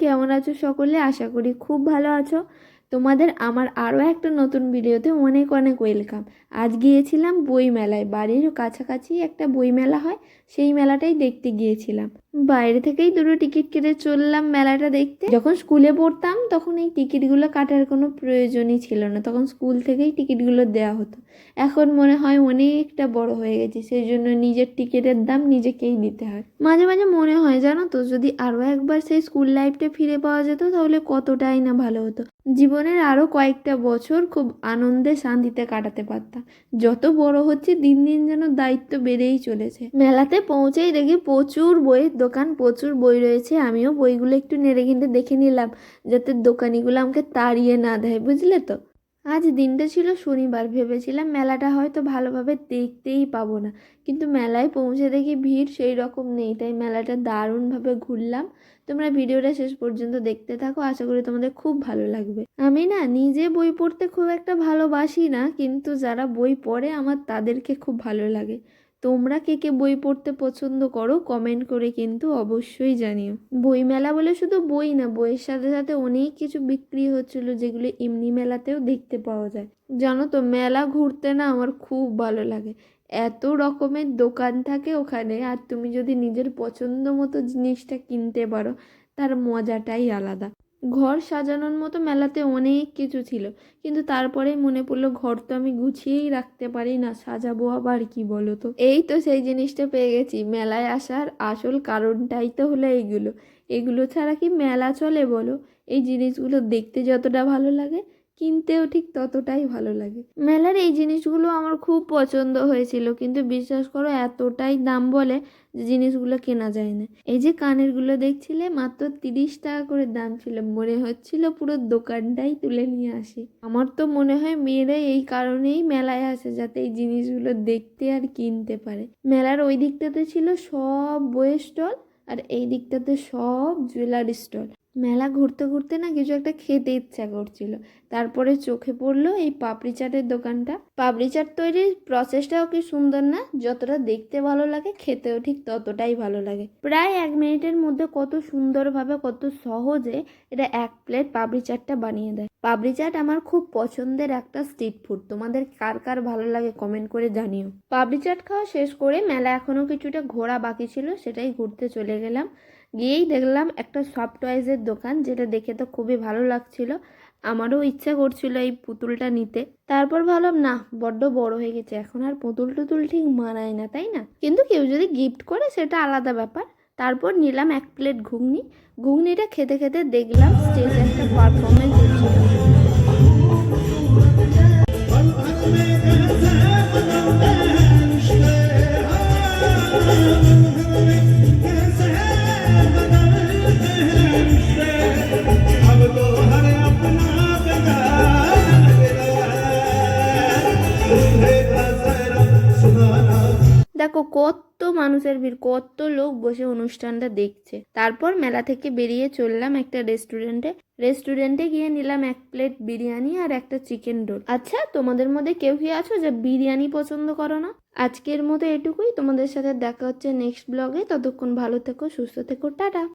কেমন আছো সকলে? আশা করি খুব ভালো আছো। তোমাদের আমার আরও একটা নতুন ভিডিওতে অনেক অনেক ওয়েলকাম আজ গিয়েছিলাম বই মেলায় বাড়ির কাছাকাছি একটা বই মেলা হয়, সেই মেলাটাই দেখতে গিয়েছিলাম। বাইরে থেকেই দুটো টিকিট কেটে চললাম মেলাটা দেখতে। যখন স্কুলে পড়তাম, তখন এই টিকিটগুলো কাটার কোনো প্রয়োজনই ছিল না। তখন স্কুল থেকেই টিকিটগুলো দেওয়া হতো। এখন মনে হয় অনেকটা বড় হয়ে গেছি। সেই জন্য নিজের টিকিটের দাম নিজেকেই দিতে হয়। মাঝে মাঝে মনে হয়, জানো তো, যদি আরও একবার সেই স্কুল লাইফটা ফিরে পাওয়া যেত, তাহলে কতটাই না ভালো হতো। জীবনের আরও কয়েকটা বছর খুব আনন্দে শান্তিতে কাটাতে পারতাম। যত বড় হচ্ছে, দিন দিন যেন দায়িত্ব বেড়েই চলেছে। মেলাতে পৌঁছেই দেখি প্রচুর বইয়ের দোকান, প্রচুর বই রয়েছে, আমিও বইগুলো একটু নেড়ে ঘেঁটে দেখে নিলাম, যাতে দোকানিগুলো আমাকে তাড়িয়ে না দেয়, বুঝলে তো? আজ দিনটা ছিল শনিবার, ভেবেছিলাম মেলাটা হয়তো ভালোভাবে দেখতেই পাবো না, কিন্তু মেলায় পৌঁছে দেখি ভিড় সেই রকম নেই, তাই মেলাটা দারুণভাবে ঘুরলাম। তোমরা ভিডিওটা শেষ পর্যন্ত দেখতে থাকো, আশা করি তোমাদের খুব ভালো লাগবে। আমি না নিজে বই পড়তে খুব একটা ভালোবাসি না, কিন্তু যারা বই পড়ে আমার তাদেরকে খুব ভালো লাগে। তোমরা কে কে বই পড়তে পছন্দ করো কমেন্ট করে কিন্তু অবশ্যই জানিও। বই মেলা বলে শুধু বই না, বইয়ের সাথে সাথে অনেক কিছু বিক্রি হচ্ছিল যেগুলো এমনি মেলাতেও দেখতে পাওয়া যায়। জানো তো, মেলা ঘুরতে না আমার খুব ভালো লাগে। এত রকমের দোকান থাকে ওখানে, আর তুমি যদি নিজের পছন্দ মতো জিনিসটা কিনতে পারো, তার মজাটাই আলাদা। ঘর সাজানোর মতো মেলাতে অনেক কিছু ছিল। কিন্তু তারপরে মনে পড়ল, ঘর তো আমি গুছিয়েই রাখতে পারি না, সাজাবো আবার কি বলো তো এই তো সেই জিনিসটা পেয়ে গেছি, মেলায় আসার আসল কারণটাই তো হলো এইগুলো। এগুলো ছাড়া কি মেলা চলে বলো? এই জিনিসগুলো দেখতে যতটা ভালো লাগে কিনতেও ঠিক ততটাই ভালো লাগে। মেলার এই জিনিসগুলো আমার খুব পছন্দ হয়েছিল, কিন্তু বিশ্বাস করো এতটাই দাম বলে যে জিনিসগুলো কেনা যায় না। এই যে কানেরগুলো দেখছিলে, মাত্র তিরিশ টাকা করে দাম ছিল। মনে হচ্ছিল পুরো দোকানটাই তুলে নিয়ে আসি। আমার তো মনে হয় মেয়েরা এই কারণেই মেলায় আসে, যাতে এই জিনিসগুলো দেখতে আর কিনতে পারে। মেলার ওই দিকটাতে ছিল সব বইয়ের স্টল, আর এই দিকটাতে সব জুয়েলারি স্টল। মেলা ঘুরতে ঘুরতে না কিছু একটা খেতে ইচ্ছা করছিল। তারপরে চোখে পড়ল এই পাপড়ি চাটের দোকানটা। পাপড়ি চাট তৈরির প্রসেসটাও কি সুন্দর না? যতটা দেখতে ভালো লাগে, খেতেও ঠিক ততটাই ভালো লাগে। প্রায় এক মিনিটের মধ্যে কত সুন্দরভাবে, কত সহজে এটা এক প্লেট পাপড়ি চাটটা বানিয়ে দেয়। পাপড়ি চাট আমার খুব পছন্দের একটা স্ট্রিট ফুড তোমাদের কার কার ভালো লাগে কমেন্ট করে জানিও। পাপড়ি চাট খাওয়া শেষ করে মেলা এখনও কিছুটা ঘোরা বাকি ছিল, সেটাই ঘুরতে চলে গেলাম। গিয়েই দেখলাম একটা সফট টয়েজের দোকান যেটা দেখে তো খুবই ভালো লাগছিল আমারও ইচ্ছা করছিল এই পুতুলটা নিতে তারপর ভাবলাম না বড্ড বড় হয়ে গেছে এখন আর পুতুল টুতুল ঠিক মানায় না তাই না কিন্তু কেউ যদি গিফট করে সেটা আলাদা ব্যাপার তারপর নিলাম এক প্লেট ঘুগনি ঘুগনিটা খেতে খেতে দেখলাম স্টেজে একটা পারফরমেন্স হচ্ছিল দেখো কত মানুষের ভিড়, কত লোক বসে অনুষ্ঠানটা দেখছে। তারপর মেলা থেকে বেরিয়ে চললাম একটা রেস্টুরেন্টে রেস্টুরেন্টে গিয়ে নিলাম এক প্লেট বিরিয়ানি আর একটা চিকেন রোল আচ্ছা তোমাদের মধ্যে কেউ কি আছো যে বিরিয়ানি পছন্দ করো না? আজকের মতো এটুকুই। তোমাদের সাথে দেখা হচ্ছে নেক্সট ব্লগে ততক্ষণ ভালো থেকো, সুস্থ থেকো, টাটা।